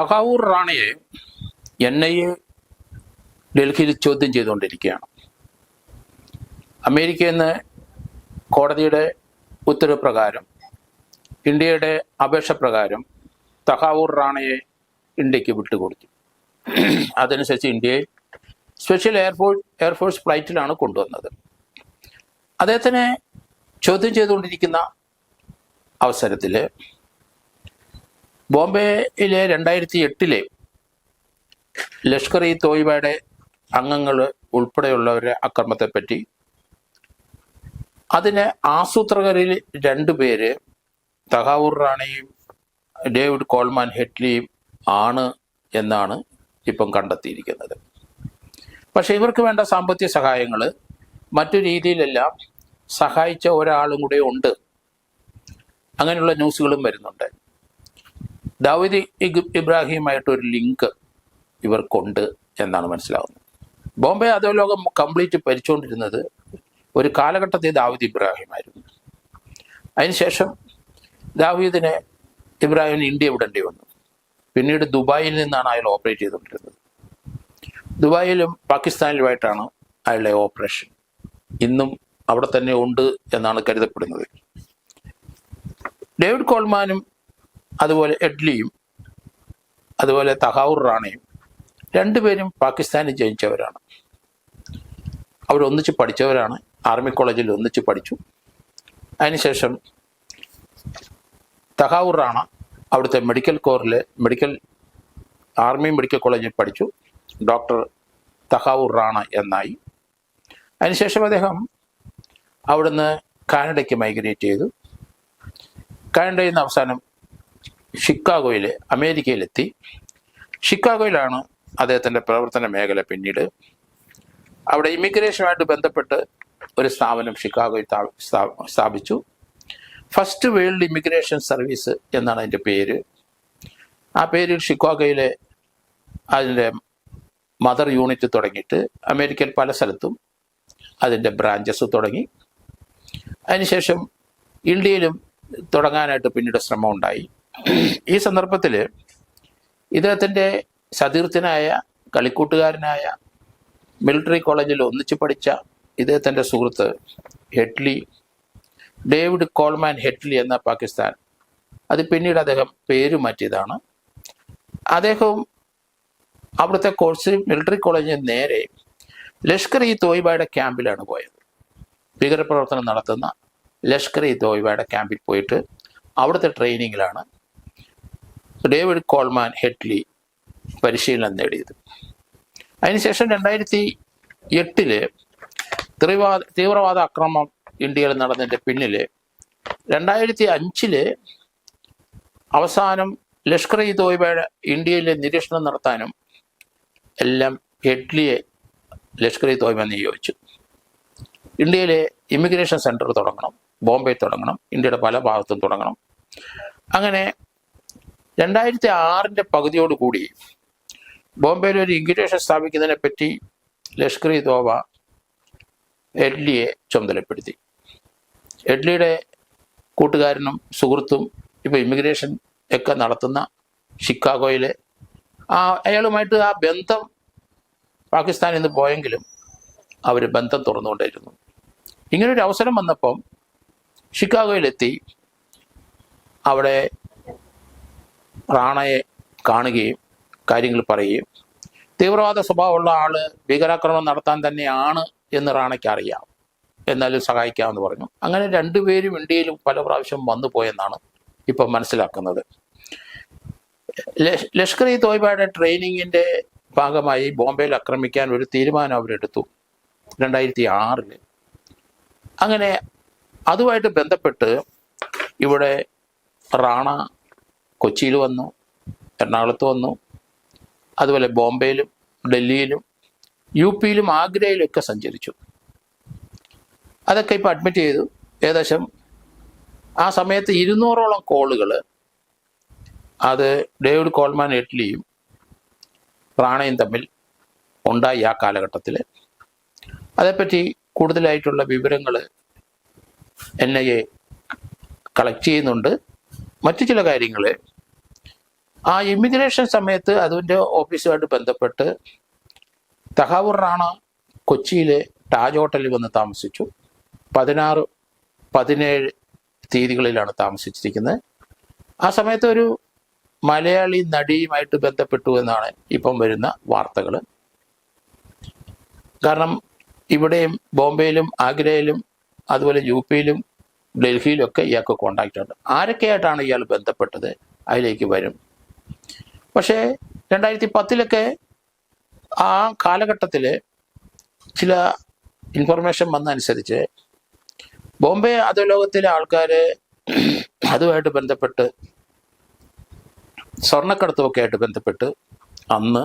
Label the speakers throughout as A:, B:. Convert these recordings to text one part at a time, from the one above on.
A: തഹാവൂർ റാണയെ N I A ഡൽഹിയിൽ ചോദ്യം ചെയ്തുകൊണ്ടിരിക്കുകയാണ്. അമേരിക്കയിൽ നിന്ന് കോടതിയുടെ ഉത്തരവ് പ്രകാരം ഇന്ത്യയുടെ അപേക്ഷ പ്രകാരം തഹാവൂർ റാണയെ ഇന്ത്യയ്ക്ക് വിട്ടുകൊടുത്തു. അതനുസരിച്ച് ഇന്ത്യയെ സ്പെഷ്യൽ എയർഫോഴ്സ് എയർഫോഴ്സ് ഫ്ലൈറ്റിലാണ് കൊണ്ടുവന്നത്. അദ്ദേഹത്തിനെ ചോദ്യം ചെയ്തുകൊണ്ടിരിക്കുന്ന അവസരത്തിൽ ബോംബെയിലെ രണ്ടായിരത്തി എട്ടിലെ ലഷ്കർ ഇ തോയ്ബയുടെ അംഗങ്ങൾ ഉൾപ്പെടെയുള്ളവരുടെ അക്രമത്തെപ്പറ്റി അതിന് ആസൂത്രകരിൽ രണ്ടു പേര് തഹാവൂർ റാണയും ഡേവിഡ് കോൾമാൻ ഹെറ്റ്ലിയും ആണ് എന്നാണ് ഇപ്പം കണ്ടെത്തിയിരിക്കുന്നത്. പക്ഷേ ഇവർക്ക് വേണ്ട സാമ്പത്തിക സഹായങ്ങൾ മറ്റു രീതിയിലെല്ലാം സഹായിച്ച ഒരാളും കൂടെ ഉണ്ട്. അങ്ങനെയുള്ള ന്യൂസുകളും വരുന്നുണ്ട്. ദാവൂദ് ഇബ്രാഹിമായിട്ട് ഒരു ലിങ്ക് ഇവർക്കുണ്ട് എന്നാണ് മനസ്സിലാവുന്നത്. ബോംബെ അധോലോകം കംപ്ലീറ്റ് ഭരിച്ചുകൊണ്ടിരുന്നത് ഒരു കാലഘട്ടത്തിൽ ദാവൂദ് ഇബ്രാഹിമായിരുന്നു. അതിനുശേഷം ദാവീദിനെ ഇബ്രാഹിമിന് ഇന്ത്യ വിടേണ്ടി വന്നു. പിന്നീട് ദുബായിൽ നിന്നാണ് അയാൾ ഓപ്പറേറ്റ് ചെയ്തുകൊണ്ടിരുന്നത്. ദുബായിലും പാകിസ്ഥാനിലുമായിട്ടാണ് അയാളുടെ ഓപ്പറേഷൻ. ഇന്നും അവിടെ തന്നെ ഉണ്ട് എന്നാണ് കരുതപ്പെടുന്നത്. ഡേവിഡ് കോൾമാനും അതുപോലെ എഡ്ലിയും അതുപോലെ തഹാവൂർ റാണയും രണ്ടുപേരും പാകിസ്ഥാനിൽ ജനിച്ചവരാണ്. അവരൊന്നിച്ച് പഠിച്ചവരാണ്. ആർമി കോളേജിൽ ഒന്നിച്ച് പഠിച്ചു. അതിനുശേഷം തഹാവൂർ റാണ അവിടുത്തെ മെഡിക്കൽ കോറിൽ മെഡിക്കൽ ആർമി മെഡിക്കൽ കോളേജിൽ പഠിച്ചു. ഡോക്ടർ തഹാവൂർ റാണ എന്നായി. അതിനുശേഷം അദ്ദേഹം അവിടുന്ന് കാനഡയ്ക്ക് മൈഗ്രേറ്റ് ചെയ്തു. കാനഡയിൽ നിന്ന് അവസാനം ഷിക്കാഗോയിൽ അമേരിക്കയിലെത്തി. ഷിക്കാഗോയിലാണ് അദ്ദേഹത്തിന്റെ പ്രവർത്തന മേഖല പിന്നീട്. അവിടെ ഇമിഗ്രേഷനുമായിട്ട് ബന്ധപ്പെട്ട് ഒരു സ്ഥാപനം ഷിക്കാഗോയിൽ സ്ഥാ- സ്ഥാ- സ്ഥാപിച്ചു. ഫസ്റ്റ് വേൾഡ് ഇമിഗ്രേഷൻ സർവീസ് എന്നാണ് അതിന്റെ പേര്. ആ പേരിൽ ഷിക്കാഗോയിലെ അതിന്റെ മദർ യൂണിറ്റ് തുടങ്ങിയിട്ട് അമേരിക്കയിൽ പല സ്ഥലത്തും അതിന്റെ ബ്രാഞ്ചസ് തുടങ്ങി. അതിനുശേഷം ഇന്ത്യയിലും തുടങ്ങാനായിട്ട് പിന്നീട് ശ്രമം ഉണ്ടായി ഈ സന്ദർഭത്തിൽ ഇദ്ദേഹത്തിന്റെ സതീർത്ഥനായ കളിക്കൂട്ടുകാരനായ മിലിറ്ററി കോളേജിൽ ഒന്നിച്ചു പഠിച്ച ഇദ്ദേഹത്തിന്റെ സുഹൃത്ത് ഹെഡ്ലി ഡേവിഡ് കോൾമാൻ ഹെഡ്ലി എന്ന പാകിസ്ഥാൻ. അത് പിന്നീട് അദ്ദേഹം പേര് മാറ്റിയതാണ്. അദ്ദേഹവും അവിടുത്തെ കോഴ്സ് മിലിറ്ററി കോളേജിന് നേരെ ലഷ്കർ ഇ തോയ്ബയുടെ ക്യാമ്പിലാണ് പോയത്. ഭീകരപ്രവർത്തനം നടത്തുന്ന ലഷ്കർ ഇ തോയ്ബയുടെ ക്യാമ്പിൽ പോയിട്ട് അവിടുത്തെ ട്രെയിനിങ്ങിലാണ് ഡേവിഡ് കോൾമാൻ ഹെഡ്ലി പരിശീലനം നേടിയത്. അതിനുശേഷം രണ്ടായിരത്തി എട്ടിൽ തീവ്രവാദ തീവ്രവാദ ആക്രമണം ഇന്ത്യയിൽ നടന്നതിന്റെ പിന്നിൽ രണ്ടായിരത്തി അഞ്ചിൽ അവസാനം ലഷ്കർ ഇ തോയ്ബയുടെ ഇന്ത്യയിലെ നിരീക്ഷണം നടത്താനും എല്ലാം ഹെഡ്ലിയെ ലഷ്കർ ഇ തോയ്ബ നിയോഗിച്ചു. ഇന്ത്യയിലെ ഇമിഗ്രേഷൻ സെന്റർ തുടങ്ങണം ബോംബെ തുടങ്ങണം ഇന്ത്യയുടെ പല ഭാഗത്തും തുടങ്ങണം. അങ്ങനെ രണ്ടായിരത്തി ആറിന്റെ പകുതിയോടുകൂടി ബോംബെയിൽ ഒരു ഇൻക്യുബേഷൻ സ്ഥാപിക്കുന്നതിനെ പറ്റി ലഷ്കർ ഇ തോബ എഡ്ലിയെ ചുമതലപ്പെടുത്തി. എഡ്ലിയുടെ കൂട്ടുകാരനും സുഹൃത്തും ഇപ്പോൾ ഇമിഗ്രേഷൻ ഒക്കെ നടത്തുന്ന ഷിക്കാഗോയിലെ ആ അയാളുമായിട്ട് ആ ബന്ധം പാകിസ്ഥാനിൽ നിന്ന് പോയെങ്കിലും അവർ ബന്ധം തുറന്നുകൊണ്ടിരുന്നു ഇങ്ങനൊരു അവസരം വന്നപ്പം ഷിക്കാഗോയിലെത്തി അവിടെ റാണയെ കാണുകയും കാര്യങ്ങൾ പറയുകയും. തീവ്രവാദ സ്വഭാവമുള്ള ആൾ ഭീകരാക്രമണം നടത്താൻ തന്നെയാണ് എന്ന് റാണയ്ക്ക് അറിയാം. എന്നാലും സഹായിക്കാമെന്ന് പറഞ്ഞു. അങ്ങനെ രണ്ടുപേരും ഇന്ത്യയിലും പല പ്രാവശ്യം വന്നു പോയെന്നാണ് ഇപ്പം മനസ്സിലാക്കുന്നത്. ലഷ്- ലഷ്കർ ഇ തോയ്ബയുടെ ട്രെയിനിങ്ങിന്റെ ഭാഗമായി ബോംബെയിൽ ആക്രമിക്കാൻ ഒരു തീരുമാനം അവരെടുത്തു രണ്ടായിരത്തി ആറിൽ അങ്ങനെ അതുമായിട്ട് ബന്ധപ്പെട്ട് ഇവിടെ റാണ കൊച്ചിയിൽ വന്നു എറണാകുളത്ത് വന്നു അതുപോലെ ബോംബെയിലും ഡൽഹിയിലും യു പിയിലും ആഗ്രയിലും ഒക്കെ സഞ്ചരിച്ചു. അതൊക്കെ ഇപ്പോൾ അഡ്മിറ്റ് ചെയ്തു. ഏകദേശം ആ സമയത്ത് ഇരുന്നൂറോളം കോളുകൾ അത് ഡേവിഡ് കോൾമാൻ ഇഡ്ലിയും പ്രാണയും തമ്മിൽ ഉണ്ടായി ആ കാലഘട്ടത്തിൽ അതേപ്പറ്റി കൂടുതലായിട്ടുള്ള വിവരങ്ങൾ എൻ ഐ എ കളക്ട് ചെയ്യുന്നുണ്ട്. മറ്റു ചില കാര്യങ്ങൾ ആ ഇമിഗ്രേഷൻ സമയത്ത് അതിന്റെ ഓഫീസുമായിട്ട് ബന്ധപ്പെട്ട് തഹാവൂർ റാണ കൊച്ചിയിലെ താജ് ഹോട്ടലിൽ വന്ന് താമസിച്ചു. പതിനാറ് പതിനേഴ് തീയതികളിലാണ് താമസിച്ചിരിക്കുന്നത്. ആ സമയത്ത് ഒരു മലയാളി നടിയുമായിട്ട് ബന്ധപ്പെട്ടു എന്നാണ് ഇപ്പം വരുന്ന വാർത്തകൾ കാരണം ഇവിടെയും ബോംബെയിലും ആഗ്രയിലും അതുപോലെ യു പിയിലും ഡൽഹിയിലും ഒക്കെ ഇയാൾക്ക് കോണ്ടാക്റ്റ് ഉണ്ട്. ആരൊക്കെയായിട്ടാണ് ഇയാൾ ബന്ധപ്പെട്ടത്? അതിലേക്ക് വരും. പക്ഷേ രണ്ടായിരത്തി പത്തിലൊക്കെ ആ കാലഘട്ടത്തിൽ ചില ഇൻഫർമേഷൻ വന്നനുസരിച്ച് ബോംബെ അധോലോകത്തിലെ ആൾക്കാർ അതുമായിട്ട് ബന്ധപ്പെട്ട് സ്വർണക്കടത്തുമൊക്കെ ആയിട്ട് ബന്ധപ്പെട്ട് അന്ന്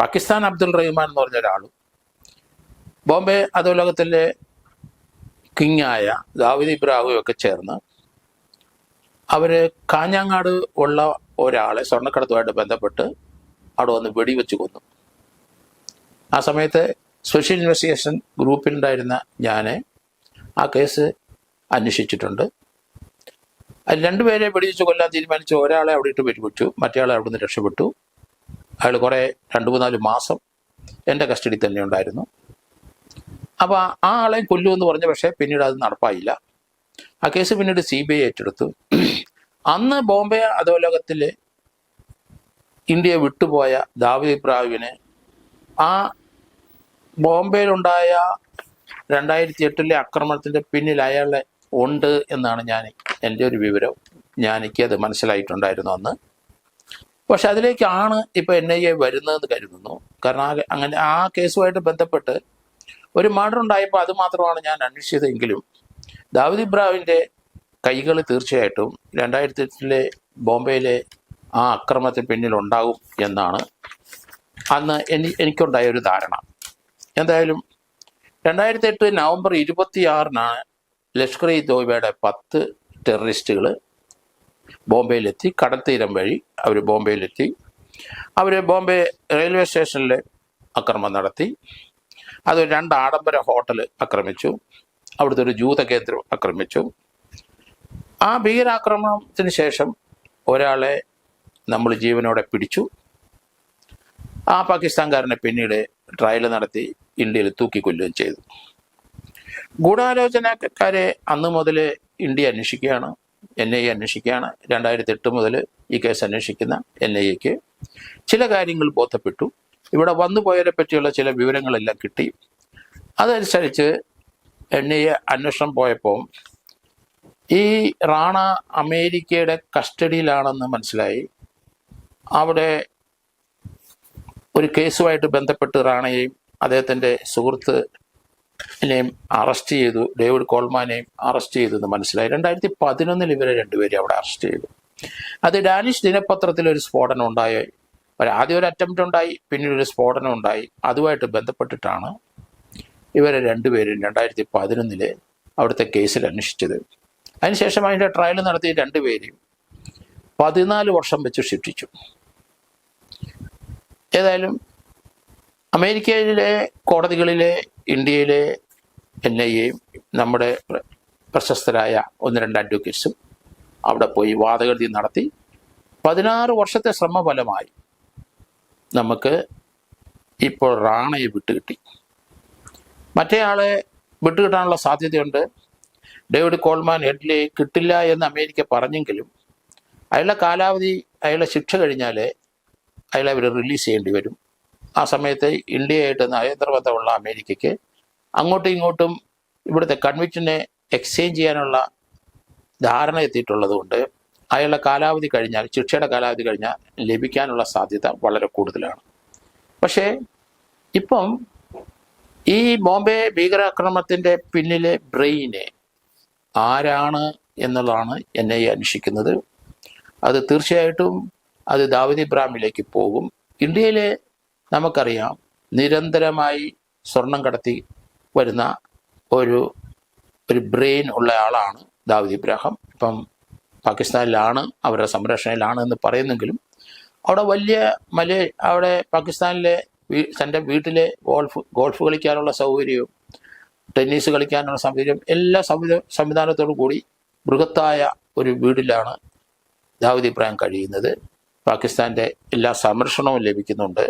A: പാകിസ്ഥാൻ അബ്ദുൾ റഹ്മാൻ എന്ന് പറഞ്ഞ ഒരാളും ബോംബെ അധോലോകത്തിലെ കിങ്ങായ ദാവിദ് ഇബ്രാഹിം ഒക്കെ ചേർന്ന് അവർ കാഞ്ഞങ്ങാട് ഉള്ള ഒരാളെ സ്വർണക്കടത്തുമായിട്ട് ബന്ധപ്പെട്ട് അവിടെ വന്ന് വെടിവെച്ച് കൊന്നു. ആ സമയത്ത് സ്പെഷ്യൽ ഇൻവെസ്റ്റിഗേഷൻ ഗ്രൂപ്പിലുണ്ടായിരുന്ന ഞാൻ ആ കേസ് അന്വേഷിച്ചിട്ടുണ്ട്. അതിൽ രണ്ടുപേരെ വെടിവെച്ച് കൊല്ലാൻ തീരുമാനിച്ച ഒരാളെ അവിടെ ഇട്ട് വെടിവെച്ചു മറ്റേയാളെ അവിടെ നിന്ന് രക്ഷപ്പെട്ടു. അയാൾ കുറേ രണ്ട് മൂന്നാൽ മാസം എന്റെ കസ്റ്റഡി തന്നെ ഉണ്ടായിരുന്നു. അപ്പോൾ ആ ആളെ കൊല്ലുമെന്ന് പറഞ്ഞു പക്ഷേ പിന്നീട് അത് നടപ്പായില്ല. ആ കേസ് പിന്നീട് സി ബി ഐ ഏറ്റെടുത്തു. അന്ന് ബോംബെ അധോലോകത്തിൽ ഇന്ത്യ വിട്ടുപോയ ദാവൂദ് ഇബ്രാഹിമിന് ആ ബോംബെയിലുണ്ടായ രണ്ടായിരത്തി എട്ടിലെ ആക്രമണത്തിന്റെ പിന്നിൽ അയാളെ ഉണ്ട് എന്നാണ് ഞാൻ എന്റെ ഒരു വിവരം. ഞാൻ എനിക്കത് മനസ്സിലായിട്ടുണ്ടായിരുന്നു അന്ന്. പക്ഷെ അതിലേക്കാണ് ഇപ്പോൾ എൻ ഐ എ വരുന്നതെന്ന് കരുതുന്നു. കാരണം അങ്ങനെ ആ കേസുമായിട്ട് ബന്ധപ്പെട്ട് ഒരു മർഡർ ഉണ്ടായപ്പോൾ അത് മാത്രമാണ് ഞാൻ അന്വേഷിച്ചതെങ്കിലും ദാവൂദ് ഇബ്രാഹിമിന്റെ കൈകൾ തീർച്ചയായിട്ടും രണ്ടായിരത്തി എട്ടിലെ ബോംബെയിലെ ആ അക്രമത്തിന് പിന്നിൽ ഉണ്ടാകും എന്നാണ് അന്ന് എനി എനിക്കുണ്ടായ ഒരു ധാരണ. എന്തായാലും രണ്ടായിരത്തി എട്ട് നവംബർ ഇരുപത്തിയാറിനാണ് ലഷ്കർ ഇ തോയ്ബയുടെ പത്ത് ടെററിസ്റ്റുകൾ ബോംബെയിലെത്തി കടൽത്തീരം വഴി അവർ ബോംബെയിലെത്തി. അവർ ബോംബെ റെയിൽവേ സ്റ്റേഷനിൽ അക്രമം നടത്തി. അത് രണ്ട് ആഡംബര ഹോട്ടൽ ആക്രമിച്ചു. അവിടുത്തെ ഒരു ജൂത കേന്ദ്രം ആക്രമിച്ചു. ആ ഭീകരാക്രമണത്തിന് ശേഷം ഒരാളെ നമ്മൾ ജീവനോടെ പിടിച്ചു. ആ പാകിസ്ഥാൻകാരനെ പിന്നീട് ട്രയൽ നടത്തി ഇന്ത്യയിൽ തൂക്കിക്കൊല്ലുകയും ചെയ്തു. ഗൂഢാലോചനക്കാരെ അന്ന് മുതൽ ഇന്ത്യ അന്വേഷിക്കുകയാണ് എൻ ഐ എ അന്വേഷിക്കുകയാണ്. രണ്ടായിരത്തി എട്ട് മുതൽ ഈ കേസ് അന്വേഷിക്കുന്ന എൻ ഐ എക്ക് ചില കാര്യങ്ങൾ ബോധപ്പെട്ടു. ഇവിടെ വന്നു പോയവരെ പറ്റിയുള്ള ചില വിവരങ്ങളെല്ലാം കിട്ടി. അതനുസരിച്ച് എൻ ഐ എ അന്വേഷണം പോയപ്പോൾ ഈ റാണ അമേരിക്കയുടെ കസ്റ്റഡിയിലാണെന്ന് മനസ്സിലായി. അവിടെ ഒരു കേസുമായിട്ട് ബന്ധപ്പെട്ട് റാണയെയും അദ്ദേഹത്തിന്റെ സുഹൃത്തിനെയും അറസ്റ്റ് ചെയ്തു. ഡേവിഡ് കോൾമാനെയും അറസ്റ്റ് ചെയ്തു എന്ന് മനസ്സിലായി. രണ്ടായിരത്തി പതിനൊന്നിൽ ഇവരെ രണ്ടുപേരെയും അവിടെ അറസ്റ്റ് ചെയ്തു. അത് ഡാനിഷ് ദിനപത്രത്തിൽ ഒരു സ്ഫോടനം ഉണ്ടായി. ആദ്യം ഒരു അറ്റംപ്റ്റ് ഉണ്ടായി പിന്നീട് ഒരു സ്ഫോടനം ഉണ്ടായി. അതുമായിട്ട് ബന്ധപ്പെട്ടിട്ടാണ് ഇവരെ രണ്ടുപേരും രണ്ടായിരത്തി പതിനൊന്നിൽ അവിടുത്തെ കേസിൽ അന്വേഷിച്ചത്. അതിനുശേഷം അതിന്റെ ട്രയൽ നടത്തി രണ്ടുപേരെയും പതിനാല് വർഷം വെച്ച് ശിക്ഷിച്ചു. ഏതായാലും അമേരിക്കയിലെ കോടതികളിലെ ഇന്ത്യയിലെ എൻ ഐ എയും നമ്മുടെ പ്രശസ്തരായ ഒന്ന് രണ്ട് അഡ്വക്കേറ്റ്സും അവിടെ പോയി വാദഗതി നടത്തി. പതിനാറ് വർഷത്തെ ശ്രമഫലമായി നമുക്ക് ഇപ്പോൾ റാണയെ വിട്ടുകിട്ടി മറ്റേ ആളെ വിട്ടുകിട്ടാനുള്ള സാധ്യതയുണ്ട്. ഡേവിഡ് കോൾമാൻ ഹെഡ്ലി കിട്ടില്ല എന്ന് അമേരിക്ക പറഞ്ഞെങ്കിലും അയാളുടെ കാലാവധി അയാളെ ശിക്ഷ കഴിഞ്ഞാൽ അയാളെ അവർ റിലീസ് ചെയ്യേണ്ടി വരും. ആ സമയത്ത് ഇന്ത്യയായിട്ട് നയതന്ത്രബന്ധമുള്ള അമേരിക്കയ്ക്ക് അങ്ങോട്ടും ഇങ്ങോട്ടും ഇവിടുത്തെ കൺവിക്ഷനെ എക്സ്ചേഞ്ച് ചെയ്യാനുള്ള ധാരണ എത്തിയിട്ടുള്ളത് കൊണ്ട് അയാളുടെ കാലാവധി കഴിഞ്ഞാൽ ശിക്ഷയുടെ കാലാവധി കഴിഞ്ഞാൽ ലഭിക്കാനുള്ള സാധ്യത വളരെ കൂടുതലാണ്. പക്ഷേ ഇപ്പം ഈ ബോംബെ ഭീകരാക്രമണത്തിന്റെ പിന്നിലെ ബ്രെയിന് ആരാണ് എന്നുള്ളതാണ് എൻ ഐ അന്വേഷിക്കുന്നത്. അത് തീർച്ചയായിട്ടും അത് ദാവൂദ് ഇബ്രാഹിമിലേക്ക് പോകും. ഇന്ത്യയിലെ നമുക്കറിയാം നിരന്തരമായി സ്വർണം കടത്തി വരുന്ന ഒരു ഒരു ബ്രെയിൻ ഉള്ള ആളാണ് ദാവൂദ് ഇബ്രാഹിം. ഇപ്പം പാകിസ്ഥാനിലാണ് അവരുടെ സംരക്ഷണയിലാണ് എന്ന് പറയുന്നെങ്കിലും അവിടെ വലിയ മലേ അവിടെ പാകിസ്ഥാനിലെ തന്റെ വീട്ടിലെ ഗോൾഫ് ഗോൾഫ് കളിക്കാനുള്ള സൗകര്യവും ടെന്നീസ് കളിക്കാനുള്ള സൗകര്യം എല്ലാ സംവിധ സംവിധാനത്തോടു കൂടി ബൃഹത്തായ ഒരു വീടിലാണ് ദാവൂദ് ഇബ്രാഹിം കഴിയുന്നത്. പാകിസ്ഥാന്റെ എല്ലാ സംരക്ഷണവും ലഭിക്കുന്നുണ്ട്.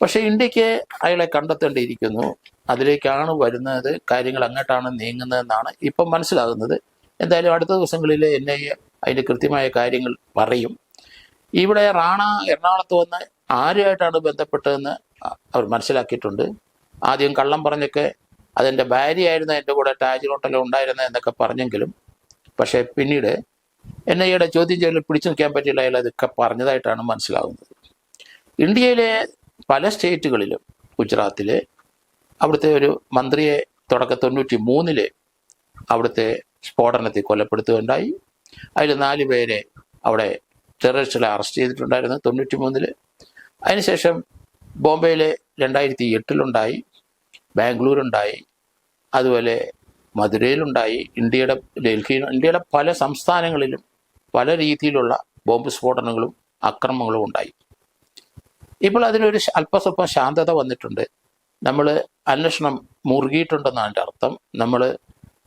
A: പക്ഷേ ഇന്ത്യയ്ക്ക് അയാളെ കണ്ടെത്തേണ്ടിയിരിക്കുന്നു. അതിലേക്കാണ് വരുന്നത് കാര്യങ്ങൾ അങ്ങോട്ടാണ് നീങ്ങുന്നതെന്നാണ് ഇപ്പം മനസ്സിലാകുന്നത്. എന്തായാലും അടുത്ത ദിവസങ്ങളിൽ എൻ ഐ എ അതിന്റെ കൃത്യമായ കാര്യങ്ങൾ പറയും. ഇവിടെ റാണ എറണാകുളത്ത് വന്ന് ആരുമായിട്ടാണ് ബന്ധപ്പെട്ടതെന്ന് അവർ മനസ്സിലാക്കിയിട്ടുണ്ട്. ആദ്യം കള്ളം പറഞ്ഞൊക്കെ അതെന്റെ ഭാര്യയായിരുന്നു എന്റെ കൂടെ ടാജ് ഹോട്ടലിൽ ഉണ്ടായിരുന്നത് എന്നൊക്കെ പറഞ്ഞെങ്കിലും പക്ഷേ പിന്നീട് എൻ ഐ എയുടെ ചോദ്യം ചെയ്യലിൽ പിടിച്ചു നിൽക്കാൻ പറ്റില്ല അയാൾ അതൊക്കെ പറഞ്ഞതായിട്ടാണ് മനസ്സിലാകുന്നത്. ഇന്ത്യയിലെ പല സ്റ്റേറ്റുകളിലും ഗുജറാത്തിൽ അവിടുത്തെ ഒരു മന്ത്രിയെ തുടക്ക തൊണ്ണൂറ്റി മൂന്നിൽ അവിടുത്തെ സ്ഫോടനത്തിൽ കൊലപ്പെടുത്തുകയുണ്ടായി. അതിൽ നാല് പേരെ അവിടെ ടെററിസ്റ്റുകളെ അറസ്റ്റ് ചെയ്തിട്ടുണ്ടായിരുന്നു. തൊണ്ണൂറ്റി മൂന്നിൽ അതിനുശേഷം ബോംബെയിലെ രണ്ടായിരത്തി എട്ടിലുണ്ടായി ബാംഗ്ലൂരുണ്ടായി. അതുപോലെ മധുരയിലുണ്ടായി. ഇന്ത്യയുടെ ഡൽഹി ഇന്ത്യയുടെ പല സംസ്ഥാനങ്ങളിലും പല രീതിയിലുള്ള ബോംബ് സ്ഫോടനങ്ങളും അക്രമങ്ങളും ഉണ്ടായി. ഇപ്പോൾ അതിനൊരു അല്പസ്വല്പം ശാന്തത വന്നിട്ടുണ്ട്. നമ്മൾ അന്വേഷണം മുറുകിയിട്ടുണ്ടെന്നാണ് അർത്ഥം. നമ്മൾ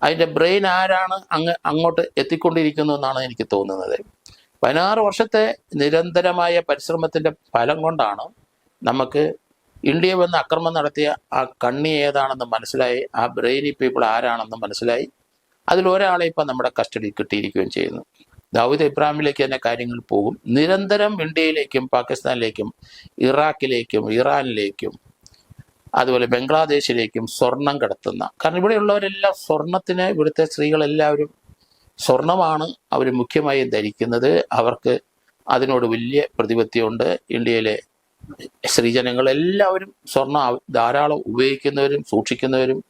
A: അതിന്റെ ബ്രെയിൻ ആരാണ് അങ്ങ് അങ്ങോട്ട് എത്തിക്കൊണ്ടിരിക്കുന്നു എന്നാണ് എനിക്ക് തോന്നുന്നത്. പതിനാറ് വർഷത്തെ നിരന്തരമായ പരിശ്രമത്തിന്റെ ഫലം കൊണ്ടാണ് നമുക്ക് ഇന്ത്യ വന്ന് അക്രമം നടത്തിയ ആ കണ്ണി ഏതാണെന്ന് മനസ്സിലായി ആ ബ്രെയിനി പീപ്പിൾ ആരാണെന്ന് മനസ്സിലായി. അതിലൊരാളെ ഇപ്പം നമ്മുടെ കസ്റ്റഡിയിൽ കിട്ടിയിരിക്കുകയും ചെയ്യുന്നു. ദാവൂദ് ഇബ്രാഹിമിലേക്ക് തന്നെ കാര്യങ്ങൾ പോകും. നിരന്തരം ഇന്ത്യയിലേക്കും പാകിസ്ഥാനിലേക്കും ഇറാഖിലേക്കും ഇറാനിലേക്കും അതുപോലെ ബംഗ്ലാദേശിലേക്കും സ്വർണം കടത്തുന്ന. കാരണം ഇവിടെയുള്ളവരെല്ലാം സ്വർണത്തിന് ഇവിടുത്തെ സ്ത്രീകളെല്ലാവരും സ്വർണമാണ് അവർ മുഖ്യമായും ധരിക്കുന്നത്. അവർക്ക് അതിനോട് വലിയ പ്രതിപത്തിയുണ്ട്. ഇന്ത്യയിലെ സ്ത്രീജനങ്ങളെല്ലാവരും സ്വർണം ധാരാളം ഉപയോഗിക്കുന്നവരും സൂക്ഷിക്കുന്നവരും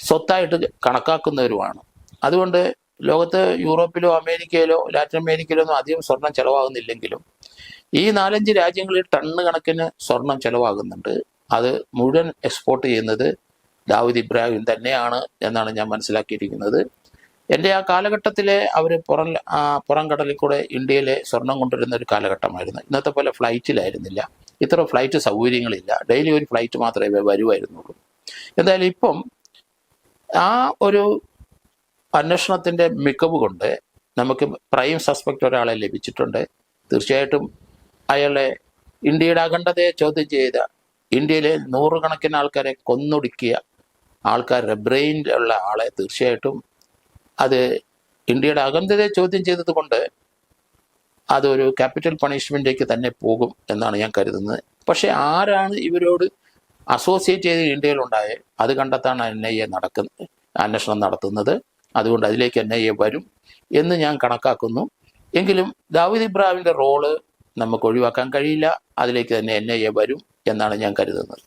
A: സ്വത്തായിട്ട് കണക്കാക്കുന്നവരുമാണ്. അതുകൊണ്ട് ലോകത്ത് യൂറോപ്പിലോ അമേരിക്കയിലോ ലാറ്റിൻ അമേരിക്കയിലോ ഒന്നും അധികം സ്വർണം ചെലവാകുന്നില്ലെങ്കിലും ഈ നാലഞ്ച് രാജ്യങ്ങളിൽ ടണ്ണ് കണക്കിന് സ്വർണം ചെലവാകുന്നുണ്ട്. അത് മുഴുവൻ എക്സ്പോർട്ട് ചെയ്യുന്നത് ദാവൂദ് ഇബ്രാഹിം തന്നെയാണ് എന്നാണ് ഞാൻ മനസ്സിലാക്കിയിരിക്കുന്നത്. എന്റെ ആ കാലഘട്ടത്തിലെ അവർ പുറം പുറം കടലിൽ കൂടെ ഇന്ത്യയിലെ സ്വർണം കൊണ്ടുവരുന്ന ഒരു കാലഘട്ടമായിരുന്നു. ഇന്നത്തെ പോലെ ഫ്ലൈറ്റിലായിരുന്നില്ല. ഇത്ര ഫ്ലൈറ്റ് സൗകര്യങ്ങളില്ല. ഡെയിലി ഒരു ഫ്ലൈറ്റ് മാത്രമേ വരുമായിരുന്നുള്ളൂ. എന്തായാലും ഇപ്പം ആ ഒരു അന്വേഷണത്തിന്റെ മികവ് കൊണ്ട് നമുക്ക് പ്രൈം സസ്പെക്റ്റ് ഒരാളെ ലഭിച്ചിട്ടുണ്ട്. തീർച്ചയായിട്ടും അയാളെ ഇന്ത്യയുടെ അഖണ്ഡതയെ ചോദ്യം ചെയ്ത ഇന്ത്യയിലെ നൂറുകണക്കിന് ആൾക്കാരെ കൊന്നൊടുക്കിയ ആൾക്കാരുടെ ബ്രെയിൻ ഉള്ള ആളെ തീർച്ചയായിട്ടും അത് ഇന്ത്യയുടെ അകന്തതയെ ചോദ്യം ചെയ്തതുകൊണ്ട് അതൊരു ക്യാപിറ്റൽ പണിഷ്മെന്റേക്ക് തന്നെ പോകും എന്നാണ് ഞാൻ കരുതുന്നത്. പക്ഷേ ആരാണ് ഇവരോട് അസോസിയേറ്റ് ചെയ്ത് ഇന്ത്യയിലുണ്ടായ? അത് കണ്ടെത്താണ് എൻ ഐ എ നടക്കുന്നത് അന്വേഷണം നടത്തുന്നത്. അതുകൊണ്ട് അതിലേക്ക് എൻ ഐ എ വരും എന്ന് ഞാൻ കണക്കാക്കുന്നു. എങ്കിലും ദാവൂദ് ഇബ്രാഹിമിന്റെ റോൾ നമുക്ക് ഒഴിവാക്കാൻ കഴിയില്ല. അതിലേക്ക് തന്നെ എൻ ഐ എ വരും എന്നാണ് ഞാൻ കരുതുന്നത്.